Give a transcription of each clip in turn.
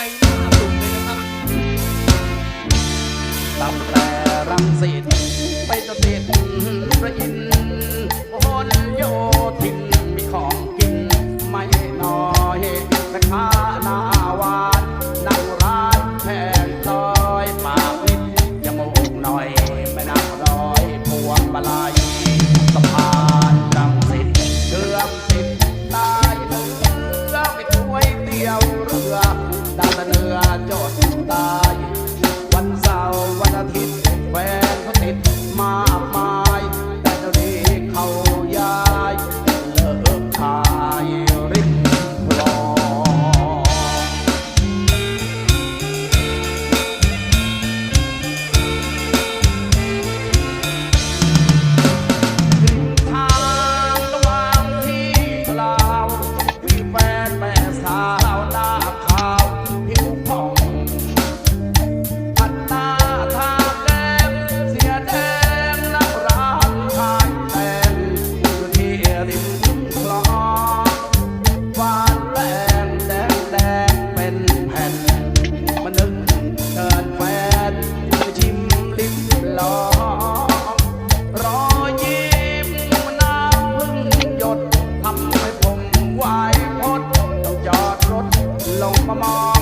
ม่น้าสุดเลยนะครับตั้งแต่รังสิตไปจนือดาวเะเนือจอดตาย วันเสาร์วันอาทิตย์แฝน long for more.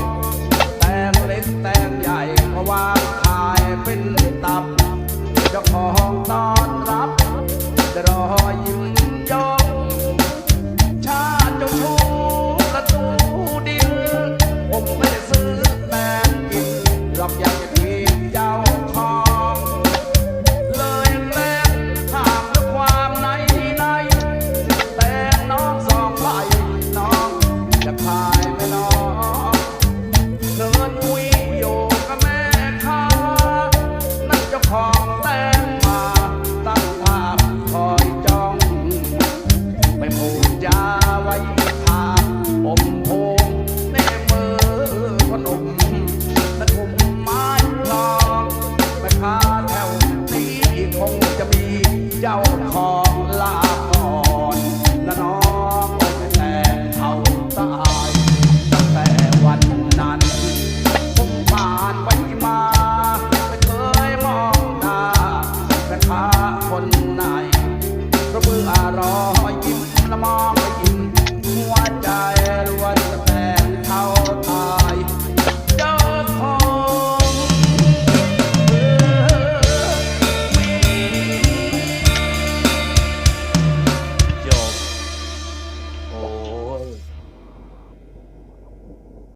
เจ้าของลาก่นและน้องแต่เอาตายตั้งแต่วันนั้นผมผ่านไปมาไม่เคยมองหาแม่ค้าคนไนเพราะเบื่อรอ